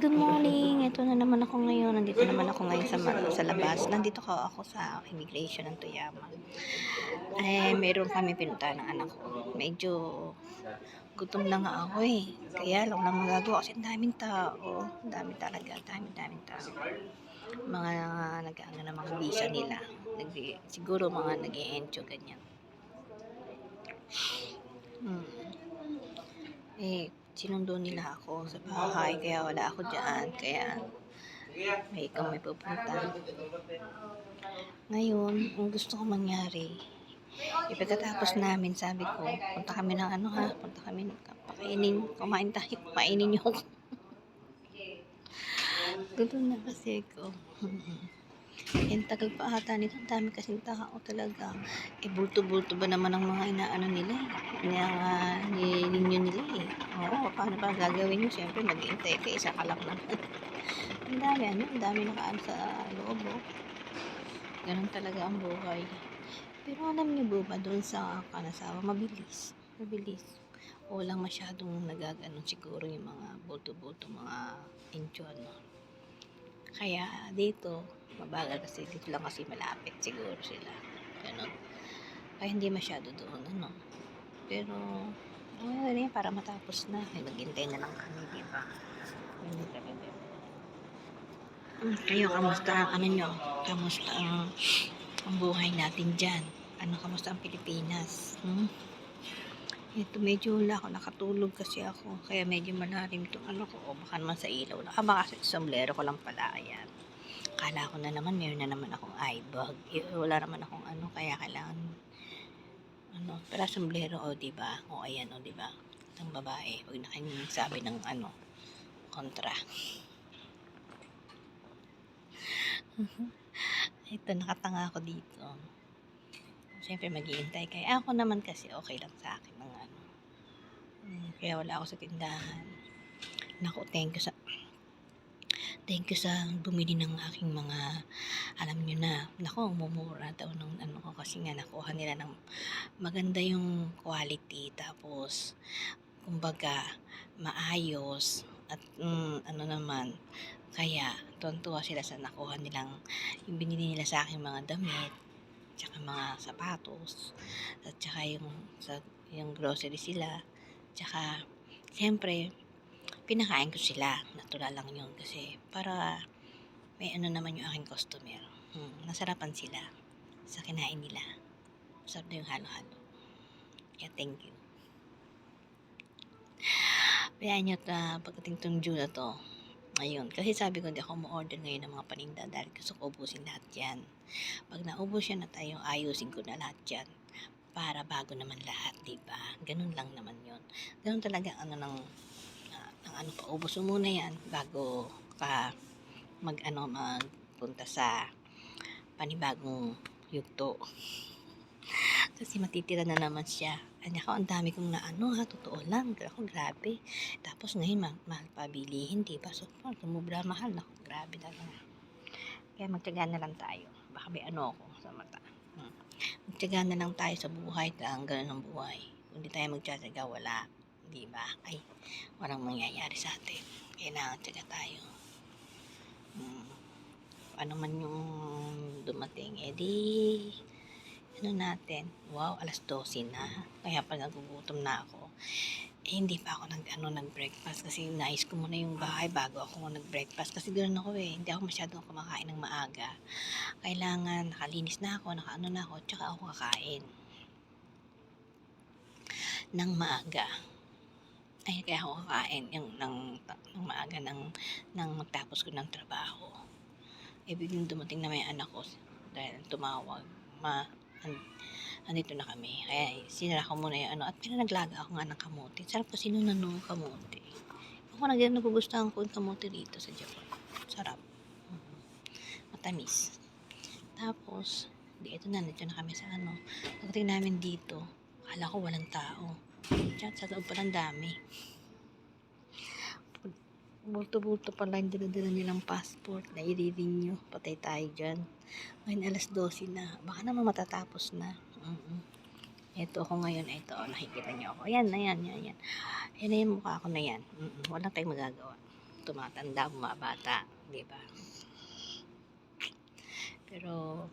good morning. Ito na naman ako ngayon. Nandito naman ako ngayon sa, sa labas. Nandito ko ako sa immigration ng Tuyama. Eh, meron kami pinunta ng anak ko. Medyo gutom na nga ako eh. Kaya lang lang magagawa kasi daming tao. Dami talaga. Ang dami, daming tao. Mga nag-ano na mga visa nila. Nag, siguro mga nag e ganyan. Hmm. Eh, sinundo nila ako sa bahay, kaya wala ako dyan. Kaya may ikaw may pupunta. Ngayon, ang gusto ko mangyari, eh, pagkatapos namin, sabi ko, punta kami ng ano ha, punta kami, pakainin, kumain tayo, pakainin niyo ako. Gutom na kasi ako. Yung tagal pa ata nito, ang dami kasing tao talaga. Eh, bulto-bulto ba naman ang mga inaano nila eh. Yung, uh, nilinyo nila eh. Oo, paano ba gagawin nyo? Siyempre, mag-iintay ka, isa ka lang naman. ang dami, ano, ang dami nakaan sa loob, oh. Ganun talaga ang buhay. Pero alam niyo ba, doon sa Kanasawa, mabilis. Mabilis. O lang masyadong nagaganon siguro yung mga bulto-bulto, mga incho, ano. Kaya dito, mabagal kasi dito lang kasi malapit siguro sila. Ganun. Kaya hindi masyado doon, ano. Pero, ano yun, para matapos na. Ay, naghintay na lang kami, di ba? Ganun talaga. Hmm, kayo, kamusta ang ano nyo? Kamusta ang, ang buhay natin dyan? Ano, kamusta ang Pilipinas? Hmm? Ito, medyo wala ako. Nakatulog kasi ako. Kaya medyo malalim itong ano ko. O, baka naman sa ilaw. Ah, baka sa sombrero ko lang pala. Ayan. Kala ko na naman, meron na naman akong eye bag. Eh, Wala naman akong ano, kaya kailangan ano, pero sombrero, o, di ba? O, ayan, o, di ba? Ang babae, huwag na kayong sabi ng ano, kontra. Ito, nakatanga ako dito. Siyempre, maghihintay kayo. Ako naman kasi okay lang sa akin Kaya wala ako sa tindahan. Naku, thank you sa thank you sa bumili ng aking mga alam nyo na nako mumura daw ng ano ko kasi nga nakuha nila ng maganda yung quality tapos kumbaga maayos at mm, ano naman kaya tuwan-tuwa sila sa nakuha nilang yung binili nila sa akin mga damit tsaka mga sapatos at tsaka yung sa yung grocery sila tsaka siyempre pinakain ko sila. Natural lang yun kasi para may ano naman yung aking customer. Hmm, nasarapan sila sa kinain nila. Sarap na yung halo-halo. Kaya thank you. Kaya nyo ta pagdating tong June na to ngayon kasi sabi ko hindi ako mo-order ngayon ng mga paninda dahil gusto ko ubusin lahat yan. Pag naubos yan na tayo ayusin ko na lahat yan para bago naman lahat, di ba? Ganun lang naman yun. Ganun talaga ano ng, ah, ng ano pa, ubos mo muna yan bago ka mag ano magpunta sa panibagong yugto. Kasi matitira na naman siya. Ano ako, ang dami kong naano ha, totoo lang. Ako, grabe. Tapos ngayon, ma- mahal pa bilihin, di ba? So, pag sumubra mahal, ako, grabe talaga. Kaya magtyaga na lang tayo. Baka may ano ako sa mata. Hmm. Magtyaga na lang tayo sa buhay, ang ganun ang buhay. Kung di tayo magtyaga, wala. Di ba? Ay, walang mangyayari sa atin. Kailangan tyaga tayo. Hmm. Ano man yung dumating, edi ano natin, wow, alas 12 na. Kaya pala nagugutom na ako. Eh, hindi pa ako nag, ano, nag-breakfast kasi nais ko muna yung bahay bago ako nag-breakfast. Kasi ganoon ako eh, hindi ako masyadong kumakain ng maaga. Kailangan nakalinis na ako, nakaano na ako, tsaka ako kakain. Nang maaga. Ay, kaya ako kakain yung ng, ng maaga ng, ng magtapos ko ng trabaho. Eh, biglang dumating na may anak ko dahil tumawag. Ma, an, andito na kami. Kaya sinara ko muna yung ano. At pinanaglaga ako nga ng kamote. Sarap kasi nung nanong kamote. Ako na ganyan nagugustuhan ko yung kamote dito sa Japan. Sarap. Mhm. Matamis. Tapos, di ito na, nandito na kami sa ano. Pagdating namin dito, akala ko walang tao. Diyan, sa loob palang dami. Bulto-bulto pala yung dala-dala nilang passport na i-renew. Patay tayo dyan. Ngayon alas 12 na. Baka naman matatapos na. Mm Ito ako ngayon. Ito, nakikita niyo ako. Ayan, ayan, ayan, ayan. Ayan na mukha ko na yan. Mm-mm. Wala tayong magagawa. tumatanda, bumabata, di ba? Pero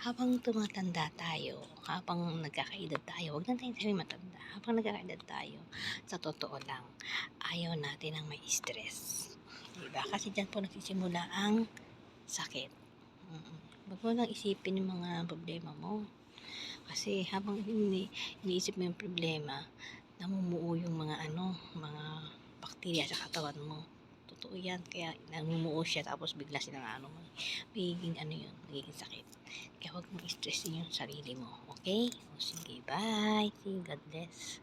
habang tumatanda tayo, habang nagkakaedad tayo, huwag na tayo sabi matanda. Habang nagkakaedad tayo, sa totoo lang, ayaw natin ang may stress. Diba? Kasi dyan po nagsisimula ang sakit. Huwag mo lang isipin yung mga problema mo. Kasi habang ini iniisip mo yung problema, namumuo yung mga ano, mga bakterya sa katawan mo. Totoo yan. Kaya namumuo siya tapos bigla silang ano, magiging ano yun, magiging sakit. Kaya huwag mong stress yung sarili mo. Okay? O sige, bye. See you. God bless.